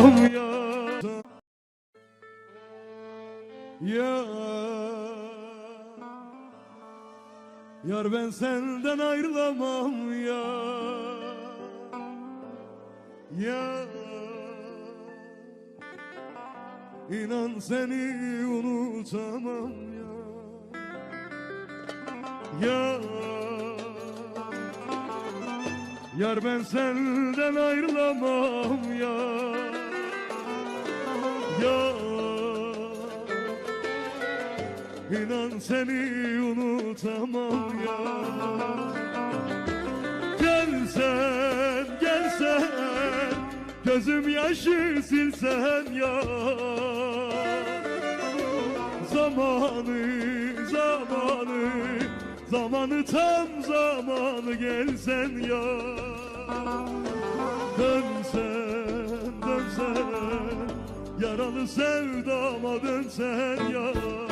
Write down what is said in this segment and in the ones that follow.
ayırlamam ya Ya. Yar ben senden ayrılamam ya. Ya. İnan seni unutamam ya. Ya. Yar ben senden ayrılamam Ya İnan seni unutamam ya. Gelsen gelsen Gözüm yaşı silsen ya. Zamanı zamanı Zamanı tam zamanı gelsen ya. Dönsen dönsen Yaralı sevdama dönsen ya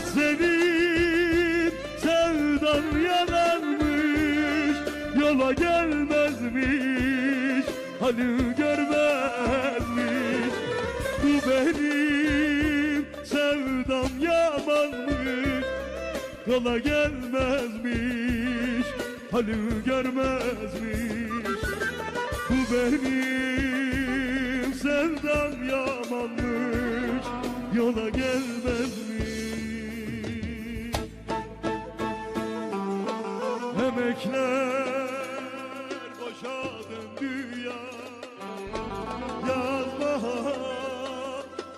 senin sevdan yalanmış Yola gelmezmiş Halü görmezmiş. Bu benim sevdam yamanmış Yola gelmezmiş Halü görmezmiş. Bu benim sevdam yamanmış Yola gelmezmiş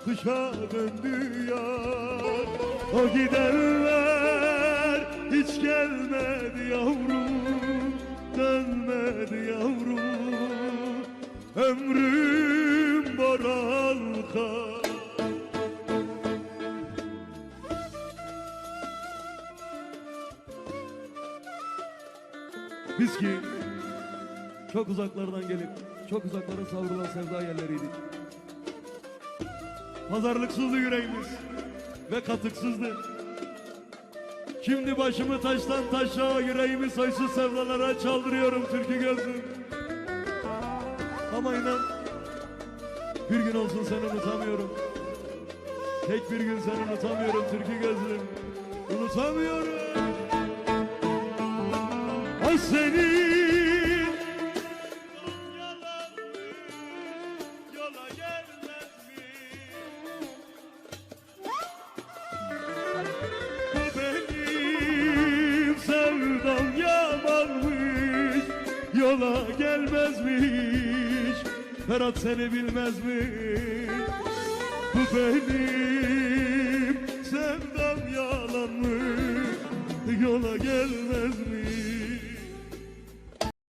kışa döndü ya. O gidenler hiç gelmedi yavrum. Dönmedi yavrum. Ömrüm boral kal. Biz ki çok uzaklardan gelip çok uzaklara savrulan sevda yerleriydik. Pazarlıksızdı yüreğimiz ve katıksızdı. Şimdi başımı taştan taşa yüreğimi soysuz sevdalara çaldırıyorum türkü gözlüm. Ama inan bir gün olsun seni unutamıyorum. Tek bir gün seni unutamıyorum türkü gözlüm. Unutamıyorum. O senin Yola gelmezmiş. Ferhat seni bilmez mi? Bu benim sevdam yalanmış. Yola gelmezmiş